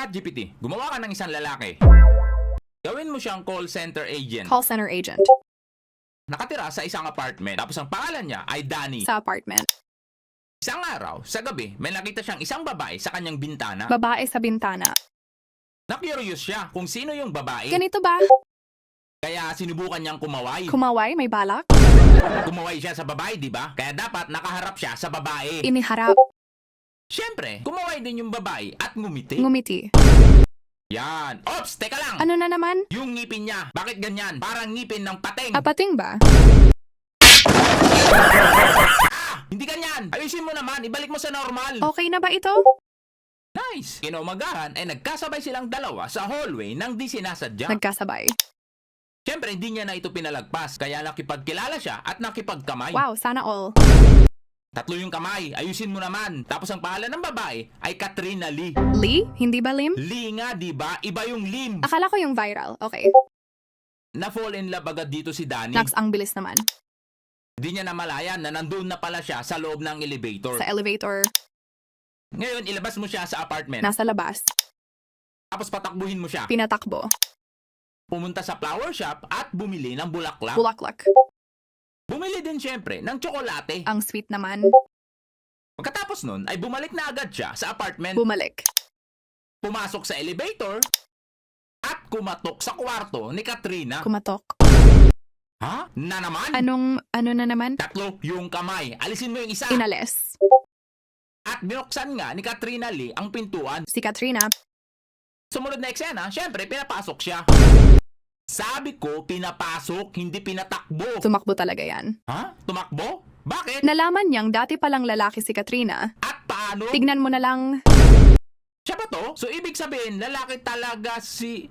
ChatGPT, gumawa ka ng isang lalaki. Gawin mo siyang call center agent. Call center agent. Nakatira sa isang apartment. Tapos ang pangalan niya ay Danny. Sa apartment. Isang araw, sa gabi, may nakita siyang isang babae sa kanyang bintana. Babae sa bintana. Na-curious siya kung sino yung babae. Ganito ba? Kaya sinubukan niyang kumaway. Kumaway, may balak? Kumaway siya sa babae, di ba? Kaya dapat nakaharap siya sa babae. Iniharap. Siyempre, kumaway din yung babae at ngumiti. Ngumiti. Yan. Ops, teka lang. Ano na naman? Yung ngipin niya, bakit ganyan? Parang ngipin ng pating. Apating ba? Ah! Hindi ganyan. Ayusin mo naman, ibalik mo sa normal. Okay na ba ito? Nice. Kinaumagahan ay nagkasabay silang dalawa sa hallway nang di sinasadya. Nagkasabay. Siyempre, hindi niya na ito pinalagpas. Kaya nakipagkilala siya at nakipagkamay. Wow, sana all. Tatlo yung kamay. Ayusin mo naman. Tapos ang pangalan ng babae ay Katrina Lee. Lee? Hindi ba Lim? Lee nga, di ba? Iba yung Lim. Akala ko yung viral. Okay. Na-fall in love agad dito si Danny. Nax, ang bilis naman. Di niya namalayan na nandun na pala siya sa loob ng elevator. Sa elevator, Ngayon, ilabas mo siya sa apartment. nasa labas. Tapos patakbuhin mo siya. Pinatakbo. Pumunta sa flower shop at bumili ng bulaklak. Bulaklak. Bumili din syempre ng tsokolate. Ang sweet naman. Pagkatapos nun, ay bumalik na agad siya sa apartment. Bumalik. pumasok sa elevator at kumatok sa kwarto ni Katrina. Kumatok. ha? Na naman? Anong, ano na naman? Tatlo yung kamay. Alisin mo yung isa. Inales. at binuksan nga ni Katrina Lee ang pintuan. Si Katrina. Sumunod na eksena, syempre pinapasok siya. Sabi ko, pinapasok, hindi pinatakbo. Tumakbo talaga yan. ha? Tumakbo? Bakit? Nalaman niyang dati palang lalaki si Katrina. At paano? Tignan mo na lang. Siya ba to? So ibig sabihin, lalaki talaga si...